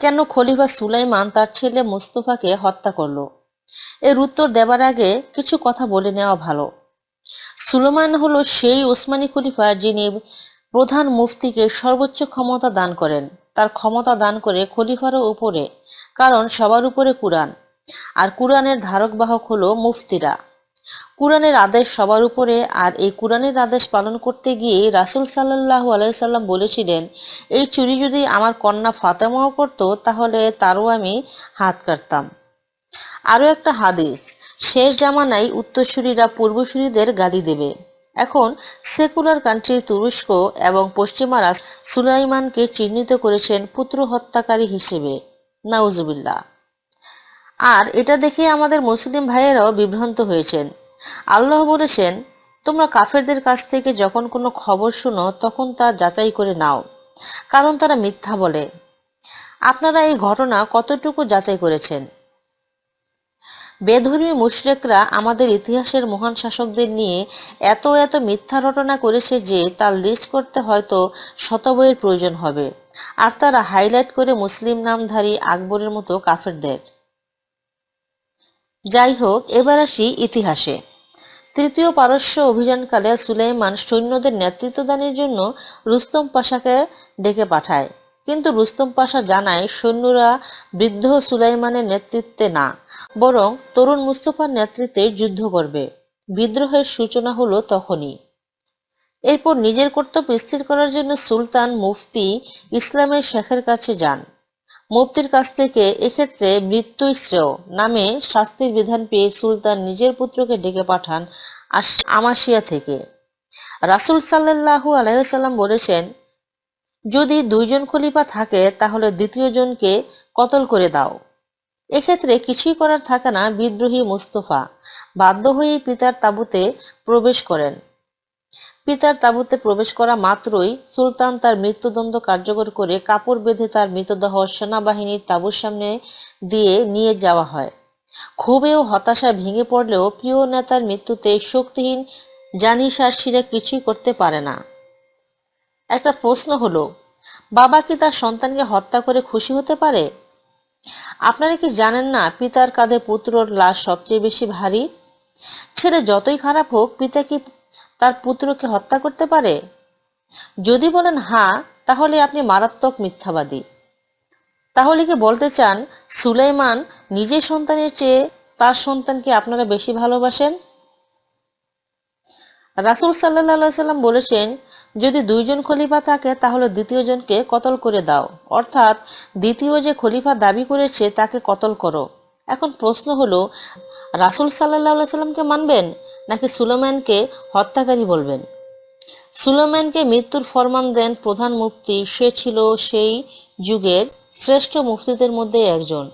কেন খলিফা সুলাইমান তার ছেলে মুস্তফাকে হত্যা করল? এর উত্তর দেবার আগে কিছু কথা বলে নেওয়া ভালো। সুলেমান হলো সেই ওসমানী খলিফা যিনি প্রধান মুফতিকে সর্বোচ্চ ক্ষমতা দান করেন। তার ক্ষমতা দান করে খলিফারও উপরে, কারণ সবার উপরে কুরআন। আর কুরআনের ধারক বাহক হলো মুফতিরা। কুরআনের আদেশ সবার উপরে, আর এই কোরআনের আদেশ পালন করতে গিয়ে রাসুল সাল্লাহ আলাইসাল্লাম বলেছিলেন, এই চুরি যদি আমার কন্যা ফাতেমাও করতো, তাহলে তারও আমি হাত কাটতাম। আরও একটা হাদিস, শেষ জামানায় উত্তরসূরিরা পূর্বসূরিদের গালি দেবে। এখন, সেকুলার কান্ট্রি তুরস্ক এবং পশ্চিমারা সুলাইমানকে চিহ্নিত করেছেন পুত্র হত্যাকারী হিসেবে। নাউজুবিল্লাহ। আর এটা দেখে আমাদের মুসলিম ভাইয়েরাও বিভ্রান্ত হয়েছেন। আল্লাহ বলেছেন, তোমরা কাফেরদের কাছ থেকে যখন কোনো খবর শুনো, তখন তা যাচাই করে নাও। কারণ তারা মিথ্যা বলে। আপনারা এই ঘটনা কতটুকু যাচাই করেছেন? বেধর্মী মুশরেকরা আমাদের ইতিহাসের মহান শাসকদের নিয়ে এত এত মিথ্যা রটনা করেছে যে তার লিস্ট করতে হয়তো শত বইয়ের প্রয়োজন হবে। আর তারা হাইলাইট করে মুসলিম নামধারী আকবরের মতো কাফেরদের। যাই হোক, এবার আসি ইতিহাসে। তৃতীয় পারস্য অভিযানকালে সুলাইমান সৈন্যদের নেতৃত্বদানের জন্য রুস্তম পাশাকে ডেকে পাঠায়। কিন্তু রুস্তম পাশা জানায়, সৈন্যরা বৃদ্ধ সুলাইমানের নেতৃত্বে না, বরং তরুণ মুস্তফার নেতৃত্বে যুদ্ধ করবে। বিদ্রোহের সূচনা হলো তখনই। এরপর নিজের কর্তব্য স্থির করার জন্য সুলতান মুফতি ইসলামের শেখের কাছে যান। মুফতির কাছ থেকে এক্ষেত্রে মৃত্যুই শ্রেয় নামে শাস্তির বিধান পেয়ে সুলতান নিজের পুত্রকে ডেকে পাঠান আমাসিয়া থেকে। রাসুল সাল্লাল্লাহু আলাইসাল্লাম বলেছেন, যদি দুইজন খলিফা থাকে, তাহলে দ্বিতীয় জনকে কতল করে দাও। এক্ষেত্রে কিছুই করার থাকে না বিদ্রোহী মুস্তফা। বাধ্য হয়ে পিতার তাঁবুতে প্রবেশ করেন। পিতার তাঁবুতে প্রবেশ করা মাত্রই সুলতান তার মৃত্যুদণ্ড কার্যকর করে কাপড় বেঁধে তার মৃতদেহ সেনাবাহিনীর তাঁবুর সামনে দিয়ে নিয়ে যাওয়া হয়। ক্ষোভেও হতাশায় ভেঙে পড়লেও প্রিয় নেতার মৃত্যুতে শক্তিহীন জানিসারসিরা কিছুই করতে পারে না। একটা প্রশ্ন হলো, বাবা কি তার সন্তানকে হত্যা করে খুশি হতে পারে? আপনারা কি জানেন না পিতার কাঁধে পুত্রর লাশ সবচেয়ে বেশি ভারী? ছেলে যতই খারাপ হোক, পিতা কি তার পুত্রকে হত্যা করতে পারে? যদি বলেন হ্যাঁ তাহলে আপনি মারাত্মক মিথ্যাবাদী। তাহলে কি বলতে চান, সুলাইমান নিজের সন্তানের চেয়ে তার সন্তানকে আপনারা বেশি ভালোবাসেন? রাসুল সাল্লাম বলেছেন, যদি দুইজন খলিফা থাকে, তাহলে দ্বিতীয় জনকে কতল করে দাও। অর্থাৎ, দ্বিতীয় যে খলিফা দাবি করেছে, তাকে কতল করো। এখন প্রশ্ন হলো, রাসুল সাল্লাহ সাল্লামকে মানবেন? নাকি সুলেমানকে হত্যাকারী বলবেন? সুলেমানকে মৃত্যুর ফরমান দেন প্রধান মুফতি, সে ছিল সেই যুগের শ্রেষ্ঠ মুফতিদের মধ্যে একজন।